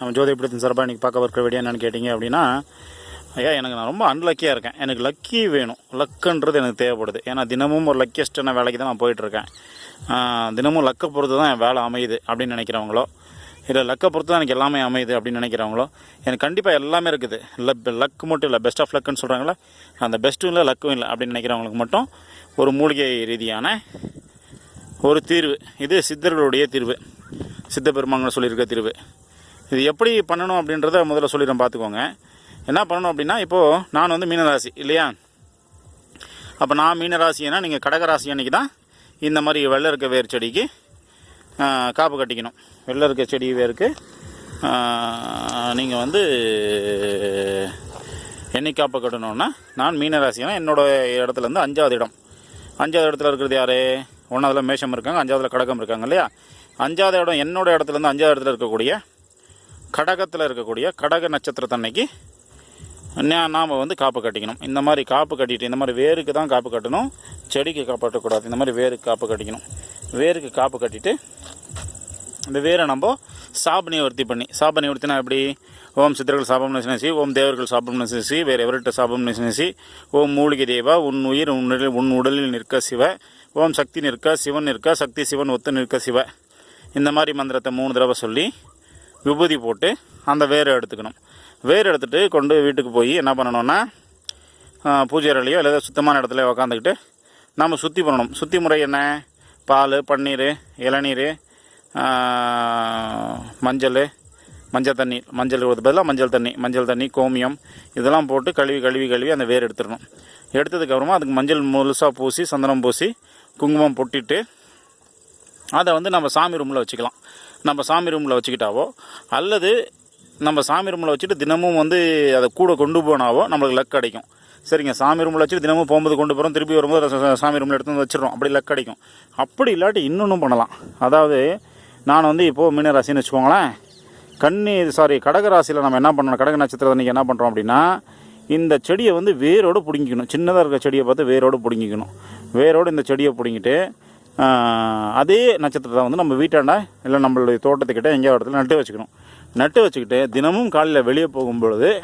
நம்ம ஜோதிபுரத்தின் சார்பாக இன்றைக்கி பார்க்க இருக்கிற வீடியோ என்னென்னு கேட்டிங்க அப்படின்னா ஐயா எனக்கு நான் ரொம்ப அன்லக்கியாக இருக்கேன். எனக்கு லக்கி வேணும். லக்குன்றது எனக்கு தேவைப்படுது. ஏன்னா தினமும் ஒரு லக்கியஸ்டான வேலைக்கு தான் நான் போயிட்டுருக்கேன். தினமும் லக்கை பொறுத்து தான் என் வேலை அமையுது அப்படின்னு நினைக்கிறவங்களோ இல்லை லக்கை பொறுத்து தான் எனக்கு எல்லாமே அமையுது அப்படின்னு நினைக்கிறவங்களோ எனக்கு கண்டிப்பாக எல்லாமே இருக்குது. இல்லை லக் மட்டும் இல்லை பெஸ்ட் ஆஃப் லக்குன்னு சொல்கிறாங்களே அந்த பெஸ்ட்டும் இல்லை லக்கும் இல்லை அப்படின்னு நினைக்கிறவங்களுக்கு மட்டும் ஒரு மூலிகை ரீதியான ஒரு தீர்வு. இது சித்தர்களுடைய தீர்வு. சித்த பெருமாங்கன்னு சொல்லியிருக்க தீர்வு. இது எப்படி பண்ணணும் அப்படின்றத முதல்ல சொல்லிடுறேன் பார்த்துக்கோங்க. என்ன பண்ணணும் அப்படின்னா இப்போது நான் வந்து மீனராசி இல்லையா? அப்போ நான் மீனராசினா நீங்கள் கடகராசி அன்றைக்கி தான் இந்த மாதிரி வெள்ளை இருக்க வேர் செடிக்கு காப்பு கட்டிக்கணும். வெள்ளை இருக்க செடி வேருக்கு நீங்கள் வந்து என்னை காப்பு கட்டணும்னா நான் மீனராசினா என்னோட இடத்துலேருந்து அஞ்சாவது இடம். அஞ்சாவது இடத்துல இருக்கிறது யார்? ஒன்றாவதுல மேஷம் இருக்காங்க அஞ்சாவதுல கடகம் இருக்காங்க இல்லையா? அஞ்சாவது இடம் என்னோடய இடத்துலேருந்து அஞ்சாவது இடத்துல இருக்கக்கூடிய கடகத்தில் இருக்கக்கூடிய கடக நட்சத்திரத்தன்னைக்கு நாம் வந்து காப்பு கட்டிக்கணும். இந்த மாதிரி காப்பு கட்டிட்டு இந்த மாதிரி வேருக்கு தான் காப்பு கட்டணும். செடிக்கு காப்பாற்றக்கூடாது. இந்த மாதிரி வேருக்கு காப்பு கட்டிக்கணும். வேருக்கு காப்பு கட்டிட்டு இந்த வேரை நம்ம சாப நிவர்த்தி பண்ணி சாப நிவர்த்தினா எப்படி? ஓம் சித்திரர்கள் சாபம் நசினசி ஓம் தேவர்கள் சாபம் நசினசி வேறு எவர்கிட்ட சாபம் நசினசி ஓம் மூலிகை தேவா உன் உயிர் உன் உடலில் உன் உடலில் நிற்க சிவ. ஓம் சக்தி நிற்க சிவன் நிற்க சக்தி சிவன் ஒத்து நிற்க சிவ. இந்த மாதிரி மந்திரத்தை மூணு தடவை சொல்லி விபூதி போட்டு அந்த வேரை எடுத்துக்கணும். வேர் எடுத்துகிட்டு கொண்டு வீட்டுக்கு போய் என்ன பண்ணணும்னா பூஜை அறையிலையோ இல்லை சுத்தமான இடத்துல உக்காந்துக்கிட்டு நம்ம சுற்றி பண்ணணும். சுற்றி முறை என்ன? பால் பன்னீர் இளநீர் மஞ்சள் மஞ்சள் தண்ணி மஞ்சள் பதிலாக மஞ்சள் தண்ணி மஞ்சள் தண்ணி கோமியம் இதெல்லாம் போட்டு கழுவி கழுவி கழுவி அந்த வேர் எடுத்துடணும். எடுத்ததுக்கப்புறமா அதுக்கு மஞ்சள் முழுசாக பூசி சந்தனம் பூசி குங்குமம் பொட்டிட்டு அதை வந்து நம்ம சாமி ரூமில் வச்சுக்கலாம். நம்ம சாமி ரூமில் வச்சுக்கிட்டாவோ அல்லது நம்ம சாமி ரூமில் வச்சுட்டு தினமும் வந்து அதை கூட கொண்டு போனாவோ நம்மளுக்கு லக் கிடைக்கும். சரிங்க சாமி ரூமில் வச்சுட்டு தினமும் போகும்போது கொண்டு போகிறோம் திருப்பி வரும்போது சாமி ரூமில் எடுத்து வந்து வச்சிடறோம். அப்படி லக் கிடைக்கும். அப்படி இல்லாட்டி இன்னொன்றும் பண்ணலாம். அதாவது நான் வந்து இப்போது மீனராசின்னு வச்சுக்கோங்களேன். கன்னி சாரி கடகராசியில் நம்ம என்ன பண்ணணும்? கடக நட்சத்திரத்தை நீங்கள் என்ன பண்ணுறோம் அப்படின்னா இந்த செடியை வந்து வேரோடு பிடுங்கிக்கணும். சின்னதாக இருக்க செடியை பார்த்து வேரோடு பிடுங்கிக்கணும். வேரோடு இந்த செடியை பிடுங்கிட்டு அதே நட்சத்திரத்தை வந்து நம்ம வீட்டாண்ட இல்லை நம்மளுடைய தோட்டத்துக்கிட்ட எங்கேயோ இடத்துல நட்டு வச்சுக்கணும். நட்டு வச்சுக்கிட்டு தினமும் காலையில் வெளியே போகும்பொழுது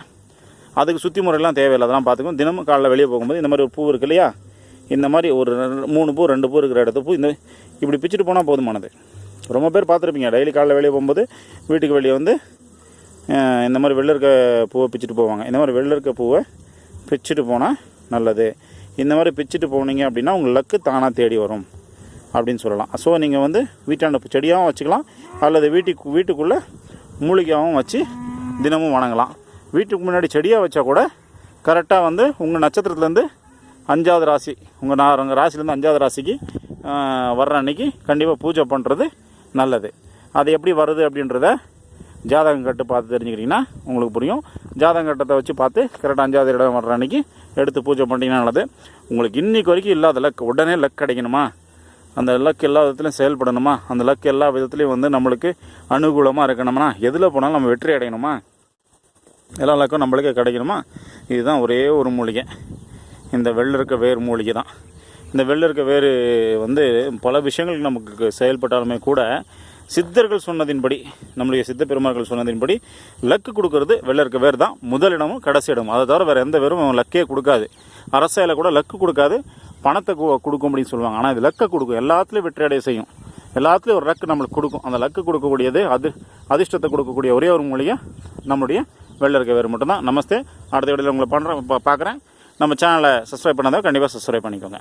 அதுக்கு சுற்றி முறையெல்லாம் தேவையில்லை அதெல்லாம் பார்த்துக்கணும் தினமும் காலைல வெளியே போகும்போது இந்த மாதிரி ஒரு பூ இருக்கு இல்லையா? இந்த மாதிரி ஒரு ரெண்டு- மூணு பூ ரெண்டு பூ இருக்கிற இடத்த பூ இந்த இப்படி பிச்சுட்டு போனால் போதுமானது. ரொம்ப பேர் பார்த்துருப்பீங்க. டெய்லி காலைல வெளியே போகும்போது வீட்டுக்கு வெளியே வந்து இந்த மாதிரி வெள்ள இருக்க பூவை பிச்சுட்டு போவாங்க. இந்த மாதிரி வெள்ள இருக்க பூவை பிச்சுட்டு போனால் நல்லது. இந்த மாதிரி பிச்சுட்டு போனீங்க அப்படின்னா உங்கள் லக்கு தானாக தேடி வரும். அப்படின்னு சொல்லலாம். ஸோ நீங்கள் வந்து வீட்டாண்ட செடியாகவும் வச்சுக்கலாம். அல்லது வீட்டுக்கு வீட்டுக்குள்ளே மூலிகையாகவும் வச்சு தினமும் வணங்கலாம். வீட்டுக்கு முன்னாடி செடியாக வச்சா கூட கரெக்டாக வந்து உங்கள் நட்சத்திரத்துலேருந்து அஞ்சாவது ராசி உங்கள் நான் உங்கள் ராசிலேருந்து அஞ்சாவது ராசிக்கு வர்ற அன்னைக்கு கண்டிப்பாக பூஜை பண்ணுறது நல்லது. அது எப்படி வருது அப்படின்றத ஜாதகம் கட்டு பார்த்து தெரிஞ்சுக்கிட்டிங்கன்னா உங்களுக்கு புரியும். ஜாதகம் கட்டத்தை வச்சு பார்த்து கரெக்டாக அஞ்சாவது இடம் வர்ற அன்னைக்கு எடுத்து பூஜை பண்ணிங்கன்னா நல்லது. உங்களுக்கு இன்றைக்கி வரைக்கும் இல்லாத லக் உடனே லக் கிடைக்கணுமா? அந்த லக் எல்லா விதத்துலையும் செயல்படணுமா? அந்த லக் எல்லா விதத்துலையும் வந்து நம்மளுக்கு அனுகூலமாக இருக்கணும்னா எதில் போனாலும் நம்ம வெற்றி அடையணுமா? எல்லா லக்கும் நம்மளுக்கே கிடைக்கணுமா? இதுதான் ஒரே ஒரு மூலிகை. இந்த வெள்ள இருக்க வேர் மூலிகை தான் இந்த வெள்ள இருக்க வேர் வந்து பல விஷயங்களுக்கு நமக்கு செயல்பட்டாலுமே கூட சித்தர்கள் சொன்னதின்படி நம்முடைய சித்த பெருமார்கள் சொன்னதின்படி லக்கு கொடுக்கறது வெள்ள இருக்க வேர் தான் முதலிடமும் கடைசி இடமும். அதை தவிர வேறு எந்த வேறும் லக்கே கொடுக்காது. அரசியலில் கூட லக்கு கொடுக்காது. பணத்தை கொடுக்கும் அப்படின்னு சொல்லுவாங்க. ஆனால் இது லக்கை கொடுக்கும். எல்லாத்துலேயும் வெற்றியடைய செய்யும். எல்லாத்துலேயும் ஒரு லக்கு நம்மளுக்கு கொடுக்கும். அந்த லக்கு கொடுக்கக்கூடியது அது அதிர்ஷ்டத்தை கொடுக்கக்கூடிய ஒரே ஒரு மூலிகை நம்மளுடைய வெள்ளை இருக்க வேறு மட்டும்தான். நமஸ்தே. அடுத்த வீடியோவில் உங்களை பண்ணுறேன் பார்க்குறேன் நம்ம சேனலை சப்ஸ்கிரைப் பண்ணாதான் கண்டிப்பாக சப்ஸ்கிரைப் பண்ணிக்கோங்க.